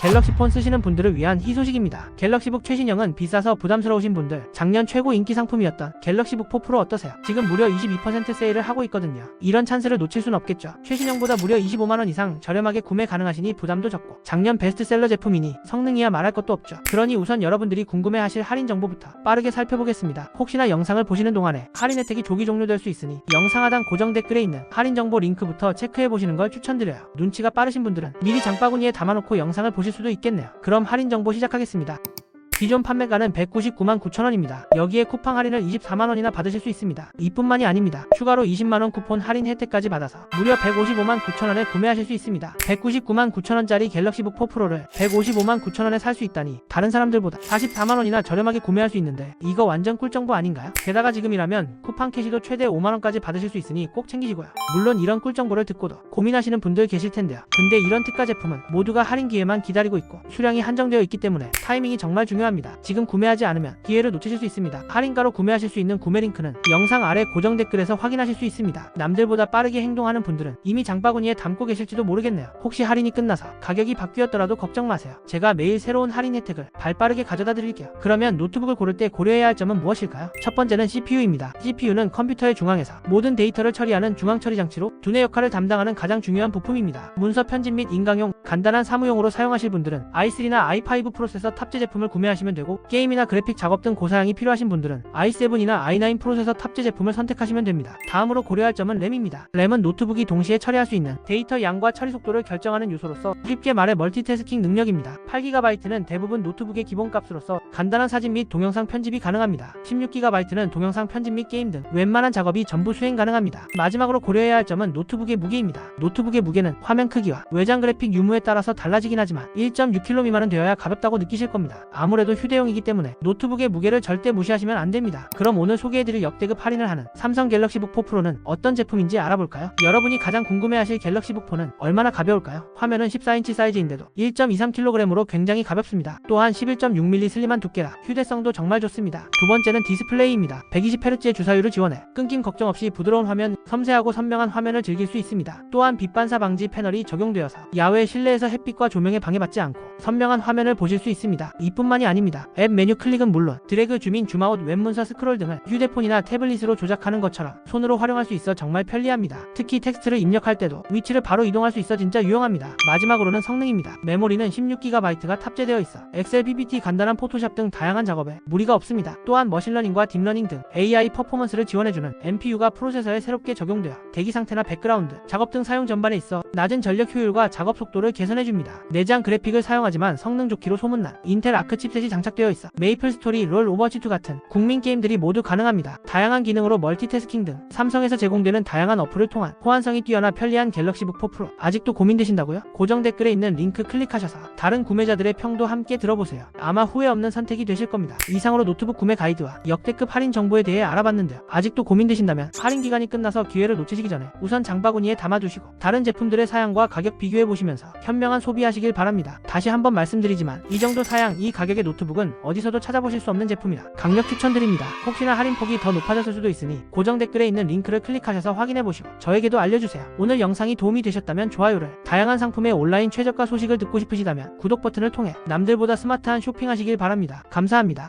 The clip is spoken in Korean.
갤럭시 폰 쓰시는 분들을 위한 희소식입니다. 갤럭시북 최신형은 비싸서 부담스러우신 분들, 작년 최고 인기 상품이었던 갤럭시북 4 프로 어떠세요? 지금 무려 22% 세일을 하고 있거든요. 이런 찬스를 놓칠 순 없겠죠. 최신형보다 무려 25만원 이상 저렴하게 구매 가능하시니 부담도 적고, 작년 베스트셀러 제품이니 성능이야 말할 것도 없죠. 그러니 우선 여러분들이 궁금해하실 할인 정보부터 빠르게 살펴보겠습니다. 혹시나 영상을 보시는 동안에 할인 혜택이 조기 종료될 수 있으니 영상 하단 고정 댓글에 있는 할인 정보 링크부터 체크해 보시는 걸 추천드려요. 눈치가 빠르신 분들은 미리 장바구니에 담아놓고 영상을 보실 수도 있겠네요. 그럼 할인 정보 시작하겠습니다. 기존 판매가는 199만 9천원입니다. 여기에 쿠팡 할인을 24만원이나 받으실 수 있습니다. 이뿐만이 아닙니다. 추가로 20만원 쿠폰 할인 혜택까지 받아서 무려 155만 9천원에 구매하실 수 있습니다. 199만 9천원짜리 갤럭시북 4 프로를 155만 9천원에 살 수 있다니 다른 사람들보다 44만원이나 저렴하게 구매할 수 있는데 이거 완전 꿀정보 아닌가요? 게다가 지금이라면 쿠팡 캐시도 최대 5만원까지 받으실 수 있으니 꼭 챙기시고요. 물론 이런 꿀정보를 듣고도 고민하시는 분들 계실 텐데요. 근데 이런 특가 제품은 모두가 할인 기회만 기다리고 있고 수량이 한정되어 있기 때문에 타이밍이 정말 중요합니다. 지금 구매하지 않으면 기회를 놓치실 수 있습니다. 할인가로 구매하실 수 있는 구매 링크는 영상 아래 고정 댓글에서 확인하실 수 있습니다. 남들보다 빠르게 행동하는 분들은 이미 장바구니에 담고 계실지도 모르겠네요. 혹시 할인이 끝나서 가격이 바뀌었더라도 걱정 마세요. 제가 매일 새로운 할인 혜택을 발빠르게 가져다 드릴게요. 그러면 노트북을 고를 때 고려해야 할 점은 무엇일까요? 첫 번째는 CPU입니다. CPU는 컴퓨터의 중앙에서 모든 데이터를 처리하는 중앙 처리 장치로 두뇌 역할을 담당하는 가장 중요한 부품입니다. 문서 편집 및 인강용, 간단한 사무용으로 사용하실 분들은 i3나 i5 프로세서 탑재 제품을 구매하시 면 되고 게임이나 그래픽 작업 등 고사양이 필요하신 분들은 i7이나 i9 프로세서 탑재 제품을 선택하시면 됩니다. 다음으로 고려할 점은 램입니다. 램은 노트북이 동시에 처리할 수 있는 데이터 양과 처리 속도를 결정하는 요소로서 쉽게 말해 멀티태스킹 능력입니다. 8GB는 대부분 노트북의 기본값으로서 간단한 사진 및 동영상 편집이 가능합니다. 16GB는 동영상 편집 및 게임 등 웬만한 작업이 전부 수행 가능합니다. 마지막으로 고려해야 할 점은 노트북의 무게입니다. 노트북의 무게는 화면 크기와 외장 그래픽 유무에 따라서 달라지긴 하지만 1.6kg 미만은 되어야 가볍다고 느끼실 겁니다. 아무래도 휴대용이기 때문에 노트북의 무게를 절대 무시하시면 안 됩니다. 그럼 오늘 소개해드릴 역대급 할인을 하는 삼성 갤럭시북 4 프로는 어떤 제품인지 알아볼까요? 여러분이 가장 궁금해하실 갤럭시북 4는 얼마나 가벼울까요? 화면은 14인치 사이즈인데도 1.23kg으로 굉장히 가볍습니다. 또한 11.6mm 슬림한 두께라 휴대성도 정말 좋습니다. 두 번째는 디스플레이입니다. 120Hz의 주사율을 지원해 끊김 걱정 없이 부드러운 화면, 섬세하고 선명한 화면을 즐길 수 있습니다. 또한 빛 반사 방지 패널이 적용되어서 야외 실내에서 햇빛과 조명에 방해받지 않고 선명한 화면을 보실 수 있습니다. 이뿐만이 아닙니다. 앱 메뉴 클릭은 물론 드래그 줌인 줌아웃 웹문서 스크롤 등을 휴대폰이나 태블릿으로 조작하는 것처럼 손으로 활용할 수 있어 정말 편리합니다. 특히 텍스트를 입력할 때도 위치를 바로 이동할 수 있어 진짜 유용합니다. 마지막으로는 성능입니다. 메모리는 16GB가 탑재되어 있어 엑셀, PPT, 간단한 포토샵 등 다양한 작업에 무리가 없습니다. 또한 머신러닝과 딥러닝 등 AI 퍼포먼스를 지원해주는 NPU가 프로세서에 새롭게 적용되어 대기 상태나 백그라운드, 작업 등 사용 전반에 있어 낮은 전력 효율과 작업 속도를 개선해줍니다. 내장 그래픽을 사용하지만 성능 좋기로 소문난 인텔 아크 칩셋 이 장착되어 있어 메이플 스토리, 롤 오버워치2 같은 국민 게임들이 모두 가능합니다. 다양한 기능으로 멀티태스킹 등 삼성에서 제공되는 다양한 어플을 통한 호환성이 뛰어나 편리한 갤럭시북 4 프로 아직도 고민되신다고요? 고정 댓글에 있는 링크 클릭하셔서 다른 구매자들의 평도 함께 들어보세요. 아마 후회 없는 선택이 되실 겁니다. 이상으로 노트북 구매 가이드와 역대급 할인 정보에 대해 알아봤는데요. 아직도 고민되신다면 할인 기간이 끝나서 기회를 놓치시기 전에 우선 장바구니에 담아두시고 다른 제품들의 사양과 가격 비교해 보시면서 현명한 소비하시길 바랍니다. 다시 한번 말씀드리지만 이 정도 사양 이 가격의 노트북은 어디서도 찾아보실 수 없는 제품이라 강력 추천드립니다. 혹시나 할인폭이 더 높아졌을 수도 있으니 고정 댓글에 있는 링크를 클릭하셔서 확인해 보시고 저에게도 알려주세요. 오늘 영상이 도움이 되셨다면 좋아요를 다양한 상품의 온라인 최저가 소식을 듣고 싶으시다면 구독 버튼을 통해 남들보다 스마트한 쇼핑하시길 바랍니다. 감사합니다.